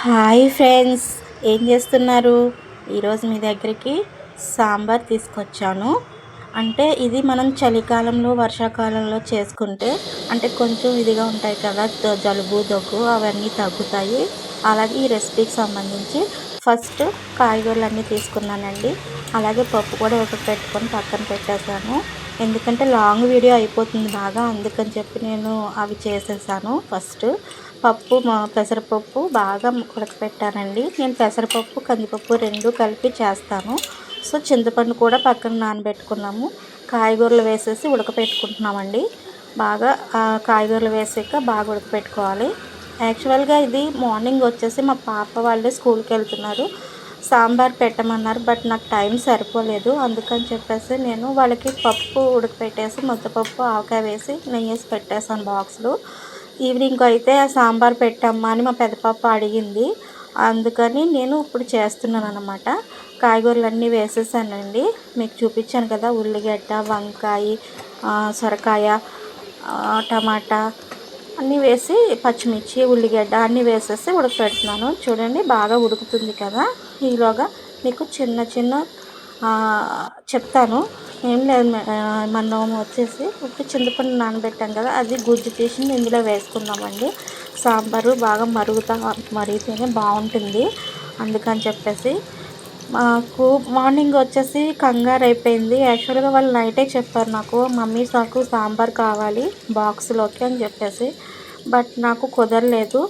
Hi friends ఏం చేస్తున్నారు? ఈరోజు మీ దగ్గరికి సాంబార్ తీసుకొచ్చాను. అంటే ఇది మనం చలికాలంలో వర్షాకాలంలో చేసుకుంటే అంటే కొంచెం ఇదిగా ఉంటాయి కదా జలుబు దగ్గు అవన్నీ తగ్గుతాయి. అలాగే ఈ రెసిపీకి సంబంధించి ఫస్ట్ కాయగూరలు అన్నీ తీసుకున్నానండి. అలాగే పప్పు కూడా ఒకటి పెట్టుకొని పక్కన పెట్టేశాను. ఎందుకంటే లాంగ్ వీడియో అయిపోతుంది బాగా అందుకని చెప్పి నేను అవి చేసేసాను ఫస్ట్. పప్పు మా పెసరపప్పు బాగా ఉడకపెట్టానండి. నేను పెసరపప్పు కందిపప్పు రెండు కలిపి చేస్తాను. సో చింతపండు కూడా పక్కన నానబెట్టుకున్నాము. కాయగూరలు వేసేసి ఉడకపెట్టుకుంటున్నామండి. బాగా కాయగూరలు వేసాక బాగా ఉడకపెట్టుకోవాలి. యాక్చువల్గా ఇది మార్నింగ్ వచ్చేసి మా పాప వాళ్ళే స్కూల్కి వెళ్తున్నారు. సాంబార్ పెట్టమన్నారు బట్ నాకు టైం సరిపోలేదు. అందుకని చెప్పేసి నేను వాళ్ళకి పప్పు ఉడకపెట్టేసి ముద్దపప్పు ఆవకాయ వేసి నెయ్యి వేసి పెట్టేసాను బాక్స్లో. ఈవినింగ్ అయితే ఆ సాంబార్ పెట్టమ్మా అని మా పెద్ద పాప అడిగింది. అందుకని నేను ఇప్పుడు చేస్తున్నాను అనమాట కాయగూరలు అన్నీ వేసేసానండి. మీకు చూపించాను కదా ఉల్లిగడ్డ వంకాయ సొరకాయ టమాటా అన్నీ వేసి పచ్చిమిర్చి ఉల్లిగడ్డ అన్నీ వేసేసి ఉడకపెడుతున్నాను. చూడండి బాగా ఉడుకుతుంది కదా. ఈలోగా మీకు చిన్న చిన్న చెప్తాను. ఏం లేదు మనం వచ్చేసి ఉప్పు చింతపండు నానబెట్టాం కదా అది గుజ్జు తీసి ఇందులో వేసుకుందామండి. సాంబారు బాగా మరుగుతా మరిగితేనే బాగుంటుంది. అందుకని చెప్పేసి మాకు మార్నింగ్ వచ్చేసి కంగారు అయిపోయింది. యాక్చువల్గా వాళ్ళు నైటే చెప్పారు నాకు మమ్మీ నాకు సాంబార్ కావాలి బాక్స్లోకి అని చెప్పేసి. బట్ నాకు కుదరలేదు.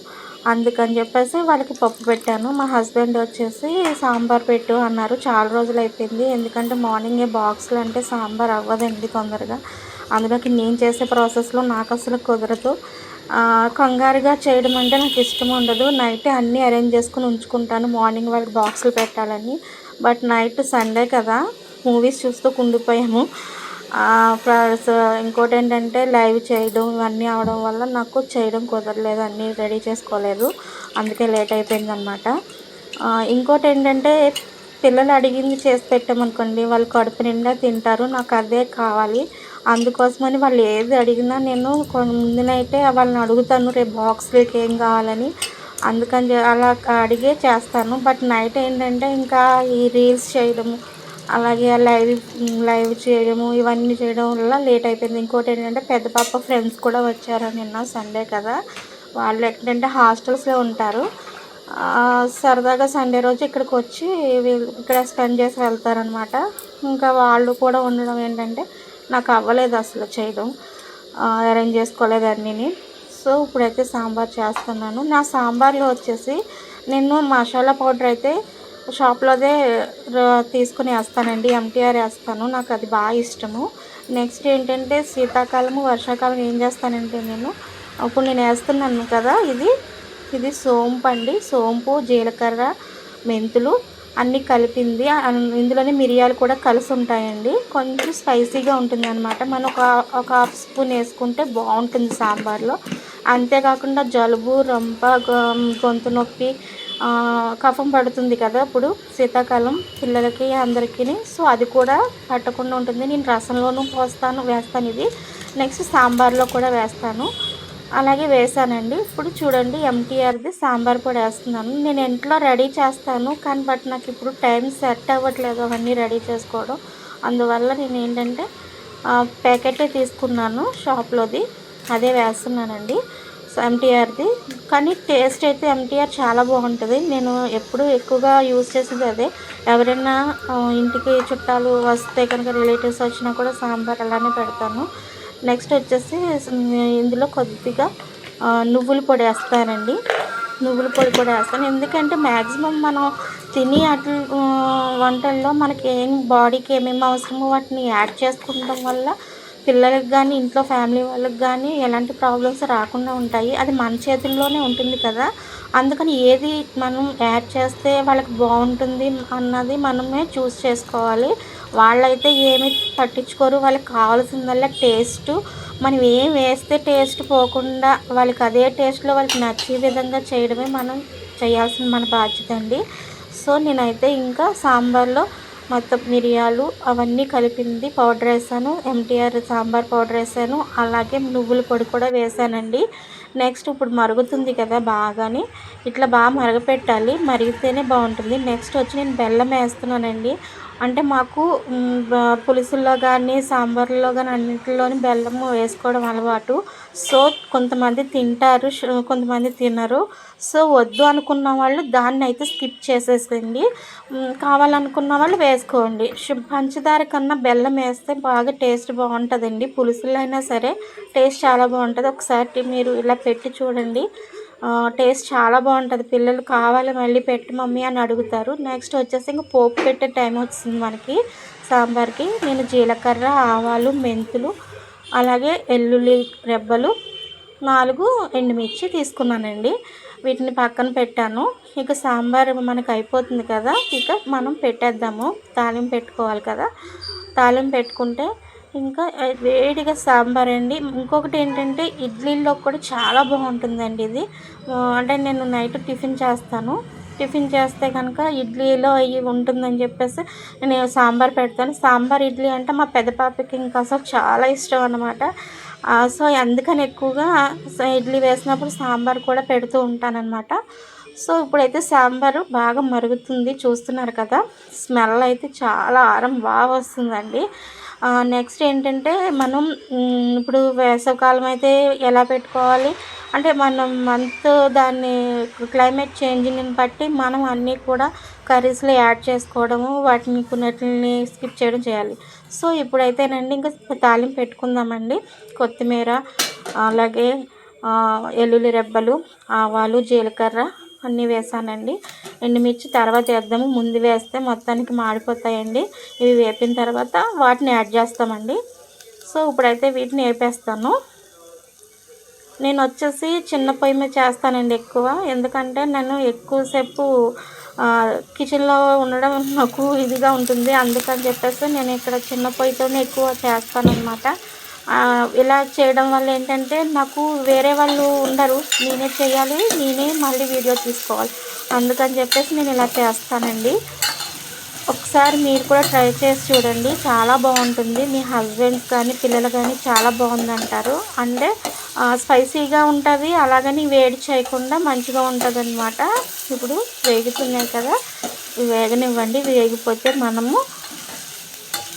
అందుకని చెప్పేసి వాళ్ళకి పప్పు పెట్టాను. మా హస్బెండ్ వచ్చేసి సాంబార్ పెట్టు అన్నారు. చాలా రోజులు అయిపోయింది. ఎందుకంటే మార్నింగే బాక్స్లు అంటే సాంబార్ అవ్వదండి తొందరగా. అందులోకి నేను చేసే ప్రాసెస్లో నాకు అసలు కుదరదు. కంగారుగా చేయడం అంటే నాకు ఇష్టం ఉండదు. నైట్ అన్నీ అరేంజ్ చేసుకుని ఉంచుకుంటాను. మార్నింగ్ వాళ్ళకి బాక్సులు పెట్టాలని. బట్ నైట్ సండే కదా మూవీస్ చూస్తూ కుండిపోయాము. ఇంకోటి ఏంటంటే లైవ్ చేయడం ఇవన్నీ అవడం వల్ల నాకు చేయడం కుదరలేదు అన్నీ రెడీ చేసుకోలేదు. అందుకే లేట్ అయిపోయింది అనమాట ఇంకోటి ఏంటంటే పిల్లలు అడిగింది చేసి పెట్టామనుకోండి వాళ్ళు కడుపు నిండా తింటారు నాకు అదే కావాలి. అందుకోసమని వాళ్ళు ఏది అడిగినా నేను ముందునైతే వాళ్ళని అడుగుతాను రేపు బాక్స్లకి ఏం కావాలని? అందుకని అలా అడిగే చేస్తాను. బట్ నైట్ ఏంటంటే ఇంకా ఈ రీల్స్ చేయడము అలాగే లైవ్ లైవ్ చేయడము ఇవన్నీ చేయడం వల్ల లేట్ అయిపోయింది. ఇంకోటి ఏంటంటే పెద్ద పాప ఫ్రెండ్స్ కూడా వచ్చారు నిన్న సండే కదా. వాళ్ళు ఏంటంటే హాస్టల్స్లో ఉంటారు. సరదాగా సండే రోజు ఇక్కడికి వచ్చి ఇక్కడ స్పెండ్ చేసి వెళ్తారనమాట ఇంకా వాళ్ళు కూడా ఉండడం ఏంటంటే నాకు అవ్వలేదు అసలు చేయడం. అరేంజ్ చేసుకోలేదు అన్నీని. సో ఇప్పుడైతే సాంబార్ చేస్తున్నాను. నా సాంబార్లో వచ్చేసి నేను మసాలా పౌడర్ అయితే షాప్లోదే తీసుకుని వేస్తానండి ఎంటీఆర్ వేస్తాను నాకు అది బాగా ఇష్టము. నెక్స్ట్ ఏంటంటే శీతాకాలము వర్షాకాలం ఏం చేస్తానంటే నేను అప్పుడు నేను వేస్తున్నాను కదా ఇది ఇది సోంపు అండి. సోంపు జీలకర్ర మెంతులు అన్నీ కలిపింది. ఇందులోనే మిరియాలు కూడా కలిసి ఉంటాయండి. కొంచెం స్పైసీగా ఉంటుంది అనమాట మనం ఒక ఒక హాఫ్ స్పూన్ వేసుకుంటే బాగుంటుంది సాంబార్లో. అంతేకాకుండా జలుబు రంప గొంతు నొప్పి కఫం పడుతుంది కదా ఇప్పుడు శీతాకాలం పిల్లలకి అందరికీ సో అది కూడా పట్టకుండా ఉంటుంది. నేను రసంలోనూ పోస్తాను వేస్తాను ఇది. నెక్స్ట్ సాంబార్లో కూడా వేస్తాను. అలాగే వేసానండి. ఇప్పుడు చూడండి ఎంటీఆర్ది సాంబార్ పొడి వేస్తున్నాను. నేను ఇంట్లో రెడీ చేస్తాను కానీ బట్ నాకు ఇప్పుడు టైం సెట్ అవ్వట్లేదు అవన్నీ రెడీ చేసుకోవడం. అందువల్ల నేను ఏంటంటే ప్యాకెటే తీసుకున్నాను షాప్లోది. అదే వేస్తున్నానండి. ఎంటీఆర్ది కానీ టేస్ట్ అయితే ఎంటీఆర్ చాలా బాగుంటుంది. నేను ఎప్పుడు ఎక్కువగా యూజ్ చేసేది అదే. ఎవరైనా ఇంటికి చుట్టాలు వస్తే కనుక రిలేటివ్స్ వచ్చినా కూడా సాంబార్ అలానే పెడతాను. నెక్స్ట్ వచ్చేసి ఇందులో కొద్దిగా నువ్వుల పొడి వేస్తానండి. నువ్వుల పొడి కూడా వేస్తాను. ఎందుకంటే మ్యాక్సిమం మనం తిని అట్ల వంటల్లో మనకి ఏం బాడీకి ఏమేమి అవసరమో వాటిని యాడ్ చేసుకుంటాం వల్ల పిల్లలకి కానీ ఇంట్లో ఫ్యామిలీ వాళ్ళకి కానీ ఎలాంటి ప్రాబ్లమ్స్ రాకుండా ఉంటాయి. అది మన చేతుల్లోనే ఉంటుంది కదా. అందుకని ఏది మనం యాడ్ చేస్తే వాళ్ళకి బాగుంటుంది అన్నది మనమే చూస్ చేసుకోవాలి. వాళ్ళైతే ఏమి పట్టించుకోరు. వాళ్ళకి కావాల్సిందల్లా టేస్ట్. మనం ఏం వేస్తే టేస్ట్ పోకుండా వాళ్ళకి అదే టేస్ట్లో వాళ్ళకి నచ్చే విధంగా చేయడమే మనం చేయాల్సిన మన బాధ్యత అండి. సో నేనైతే ఇంకా సాంబార్లో మొత్తం మిరియాలు అవన్నీ కలిపింది పౌడర్ వేసాను ఎంటీఆర్ సాంబార్ పౌడర్ వేసాను అలాగే నువ్వుల పొడి కూడా వేసానండి. నెక్స్ట్ ఇప్పుడు మరుగుతుంది కదా బాగాని ఇట్లా బాగా మరగపెట్టాలి మరిగితేనే బాగుంటుంది. నెక్స్ట్ వచ్చి నేను బెల్లం వేస్తున్నానండి. అంటే మాకు పులుసుల్లో కానీ సాంబార్లో కానీ అన్నింటిలోని బెల్లం వేసుకోవడం అలవాటు. సో కొంతమంది తింటారు కొంతమంది తినరు. సో వద్దు అనుకున్న వాళ్ళు దాన్ని అయితే స్కిప్ చేసేసండి కావాలనుకున్న వాళ్ళు వేసుకోండి. పంచదార కన్నా బెల్లం వేస్తే బాగా టేస్ట్ బాగుంటుందండి. పులుసులో అయినా సరే టేస్ట్ చాలా బాగుంటుంది. ఒకసారి మీరు ఇలా పెట్టి చూడండి. టేస్ట్ చాలా బాగుంటుంది. పిల్లలు కావాలి మళ్ళీ పెట్టి మమ్మీ అని అడుగుతారు. నెక్స్ట్ వచ్చేసి ఇంకా పోపు పెట్టే టైం వచ్చింది మనకి సాంబార్కి. నేను జీలకర్ర ఆవాలు మెంతులు అలాగే వెల్లుల్లి రెబ్బలు నాలుగు ఎండుమిర్చి తీసుకున్నానండి. వీటిని పక్కన పెట్టాను. ఇక సాంబార్ మనకు అయిపోతుంది కదా ఇక మనం పెట్టేద్దాము. తాలింపు పెట్టుకోవాలి కదా. తాలింపు పెట్టుకుంటే ఇంకా వేడిగా సాంబార్ అండి. ఇంకొకటి ఏంటంటే ఇడ్లీలో కూడా చాలా బాగుంటుందండి ఇది. అంటే నేను నైట్ టిఫిన్ చేస్తాను. టిఫిన్ చేస్తే కనుక ఇడ్లీలో అవి ఉంటుందని చెప్పేసి నేను సాంబార్ పెడతాను. సాంబార్ ఇడ్లీ అంటే మా పెద్ద పాపకి ఇంకా అసలు చాలా ఇష్టం అనమాట సో అందుకని ఎక్కువగా ఇడ్లీ వేసినప్పుడు సాంబార్ కూడా పెడుతూ ఉంటానన్నమాట. సో ఇప్పుడైతే సాంబారు బాగా మరుగుతుంది చూస్తున్నారు కదా. స్మెల్ అయితే చాలా ఆరం బాగా వస్తుందండి. నెక్స్ట్ ఏంటంటే మనం ఇప్పుడు వేసవికాలం అయితే ఎలా పెట్టుకోవాలి? అంటే మనం మంత్ దాన్ని క్లైమేట్ చేంజ్ని బట్టి మనం అన్నీ కూడా కర్రీస్లో యాడ్ చేసుకోవడము వాటిని కొన్నిటిని స్కిప్ చేయడం చేయాలి. సో ఇప్పుడైతేనండి ఇంకా తాలింపు పెట్టుకుందామండి. కొత్తిమీర అలాగే వెల్లుల్లి రెబ్బలు ఆవాలు జీలకర్ర అన్నీ వేసానండి. ఎండుమిర్చి తర్వాత వేద్దాము. ముందు వేస్తే మొత్తానికి మాడిపోతాయండి. ఇవి వేపిన తర్వాత వాటిని యాడ్ చేస్తామండి. సో ఇప్పుడైతే వీటిని వేపేస్తాను. నేను వచ్చేసి చిన్న పొయ్యి మీద చేస్తానండి ఎక్కువ. ఎందుకంటే నేను ఎక్కువసేపు కిచెన్లో ఉండడం నాకు ఇదిగా ఉంటుంది. అందుకని చెప్పేసి నేను ఇక్కడ చిన్న పొయ్యితోనే ఎక్కువ చేస్తానన్నమాట. ఇలా చేయడం వల్ల ఏంటంటే నాకు వేరే వాళ్ళు ఉండరు. నేనే చేయాలి నేనే మళ్ళీ వీడియో తీసుకోవాలి. అందుకని చెప్పేసి నేను ఇలా చేస్తానండి. ఒకసారి మీరు కూడా ట్రై చేసి చూడండి. చాలా బాగుంటుంది. మీ హస్బెండ్ కానీ పిల్లలు కానీ చాలా బాగుంది అంటారు అంటే స్పైసీగా ఉంటుంది అలాగని వేడి చేయకుండా మంచిగా ఉంటుంది అనమాట ఇప్పుడు వేగుతున్నాయి కదా వేగనివ్వండి. వేగిపోతే మనము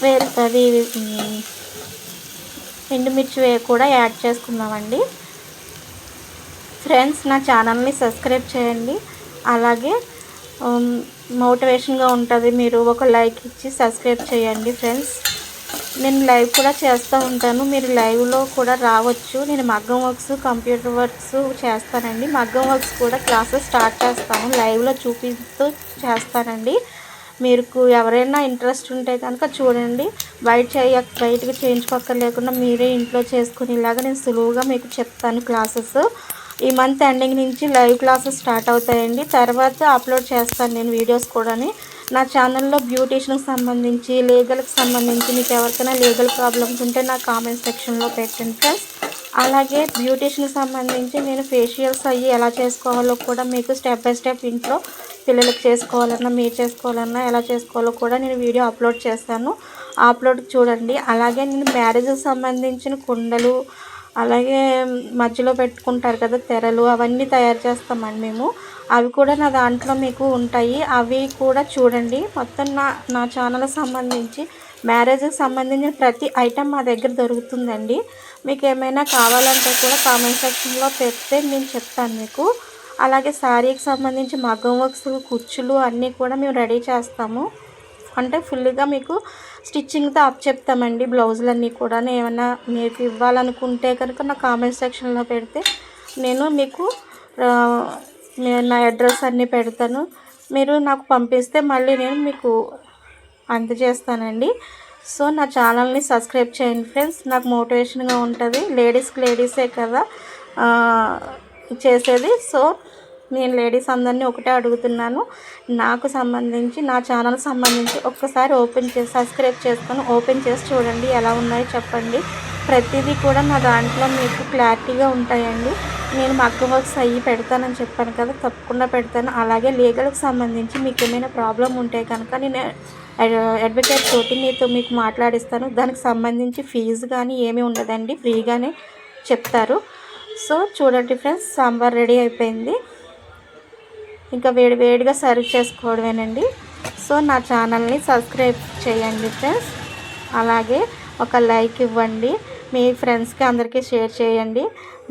వేరే అది ఎండుమిర్చి వే కూడా యాడ్ చేసుకుందామండి. ఫ్రెండ్స్ నా ఛానల్ని సబ్స్క్రైబ్ చేయండి. అలాగే మోటివేషన్గా ఉంటుంది మీరు ఒక లైక్ ఇచ్చి సబ్స్క్రైబ్ చేయండి ఫ్రెండ్స్. నేను లైవ్ కూడా చేస్తూ ఉంటాను. మీరు లైవ్లో కూడా రావచ్చు. నేను మగ్గం వర్క్స్ కంప్యూటర్ వర్క్స్ చేస్తానండి. మగ్గం వర్క్స్ కూడా క్లాసెస్ స్టార్ట్ చేస్తాను. లైవ్లో చూపిస్తూ చేస్తానండి. మీకు ఎవరైనా ఇంట్రెస్ట్ ఉంటే కనుక చూడండి. బయట చేయ బయటకు చేయించుకోక్కర్లేకుండా మీరే ఇంట్లో చేసుకునేలాగా నేను సులువుగా మీకు చెప్తాను క్లాసెస్. ఈ మంత్ ఎండింగ్ నుంచి లైవ్ క్లాసెస్ స్టార్ట్ అవుతాయండి. తర్వాత అప్లోడ్ చేస్తాను నేను వీడియోస్ కూడాని. నా ఛానల్లో బ్యూటీషన్కి సంబంధించి లీగల్కి సంబంధించి మీకు ఎవరికైనా లీగల్ ప్రాబ్లమ్స్ ఉంటే నా కామెంట్ సెక్షన్లో పెట్టండి ఫ్రెండ్స్. అలాగే బ్యూటీషియన్కి సంబంధించి నేను ఫేషియల్స్ అవి ఎలా చేసుకోవాలో కూడా మీకు స్టెప్ బై స్టెప్ ఇంట్లో పిల్లలకు చేసుకోవాలన్నా మీరు చేసుకోవాలన్నా ఎలా చేసుకోవాలో కూడా నేను వీడియో అప్లోడ్ చేస్తాను. అప్లోడ్ చూడండి. అలాగే నేను మ్యారేజ్కి సంబంధించిన కుండలు అలాగే మధ్యలో పెట్టుకుంటారు కదా తెరలు అవన్నీ తయారు చేస్తామండి మేము. అవి కూడా నా దాంట్లో మీకు ఉంటాయి. అవి కూడా చూడండి. మొత్తం నా నా ఛానల్కి సంబంధించి మ్యారేజ్కి సంబంధించిన ప్రతి ఐటెం మా దగ్గర దొరుకుతుందండి. మీకు ఏమైనా కావాలంటే కూడా కామెంట్ సెక్షన్లో పెడితే నేను చెప్తాను మీకు. అలాగే శారీకి సంబంధించి మగ్గం వర్క్స్ కుచ్చులు అన్నీ కూడా మేము రెడీ చేస్తాము. అంటే ఫుల్గా మీకు స్టిచ్చింగ్తో అప్ చెప్తామండి. బ్లౌజులన్నీ కూడా ఏమైనా మీకు ఇవ్వాలనుకుంటే కనుక నా కామెంట్ సెక్షన్లో పెడితే నేను మీకు నేను నా అడ్రస్ అన్నీ పెడతాను. మీరు నాకు పంపిస్తే మళ్ళీ నేను మీకు అందజేస్తానండి. సో నా ఛానల్ని సబ్స్క్రైబ్ చేయండి ఫ్రెండ్స్. నాకు మోటివేషన్గా ఉంటుంది. లేడీస్కి లేడీసే కదా చేసేది. సో నేను లేడీస్ అందరినీ ఒకటే అడుగుతున్నాను. నాకు సంబంధించి నా ఛానల్ సంబంధించి ఒక్కసారి ఓపెన్ చేసి సబ్స్క్రైబ్ చేసుకొని ఓపెన్ చేసి చూడండి ఎలా ఉన్నాయో చెప్పండి. ప్రతిదీ కూడా నా దాంట్లో మీకు క్లారిటీగా ఉంటాయండి. నేను మగ్గ వర్క్స్ అయ్యి పెడతానని చెప్పాను కదా తప్పకుండా పెడతాను. అలాగే లీగల్కి సంబంధించి మీకు ఏమైనా ప్రాబ్లం ఉంటే కనుక నేను అడ్వకేట్ తోటి మీతో మీకు మాట్లాడిస్తాను. దానికి సంబంధించి ఫీజు కానీ ఏమీ ఉండదండి. ఫ్రీగానే చెప్తారు. సో చూడండి ఫ్రెండ్స్ సాంబార్ రెడీ అయిపోయింది. ఇంకా వేడి వేడిగా సర్వ్ చేసుకోవడమేనండి. సో నా ఛానల్ని సబ్స్క్రైబ్ చేయండి ఫ్రెండ్స్. అలాగే ఒక లైక్ ఇవ్వండి. మీ ఫ్రెండ్స్కి అందరికీ షేర్ చేయండి.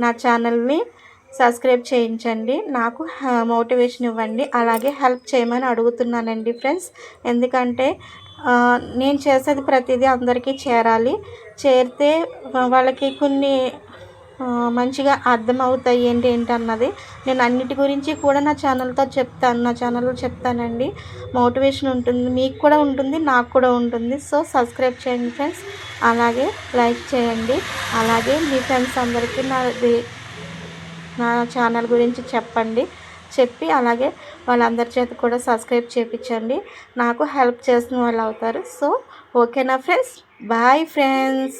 నా ఛానల్ని సబ్స్క్రైబ్ చేయించండి. నాకు మోటివేషన్ ఇవ్వండి. అలాగే హెల్ప్ చేయమని అడుగుతున్నానండి ఫ్రెండ్స్. ఎందుకంటే నేను చేసేది ప్రతిదీ అందరికీ చేరాలి. చేరితే వాళ్ళకి కొన్ని మంచిగా అర్థమవుతాయి ఏంటి ఏంటి అన్నది నేను అన్నిటి గురించి కూడా నా ఛానల్తో చెప్తాను. నా ఛానల్లో చెప్తానండి. మోటివేషన్ ఉంటుంది మీకు కూడా ఉంటుంది నాకు కూడా ఉంటుంది. సో సబ్స్క్రైబ్ చేయండి ఫ్రెండ్స్. అలాగే లైక్ చేయండి. అలాగే మీ ఫ్రెండ్స్ అందరికీ నాది నా ఛానల్ గురించి చెప్పండి చెప్పి అలాగే వాళ్ళందరి చేత కూడా సబ్స్క్రైబ్ చేయించండి నాకు హెల్ప్ చేసిన వాళ్ళు అవుతారు సో ఓకేనా ఫ్రెండ్స్? Bye friends.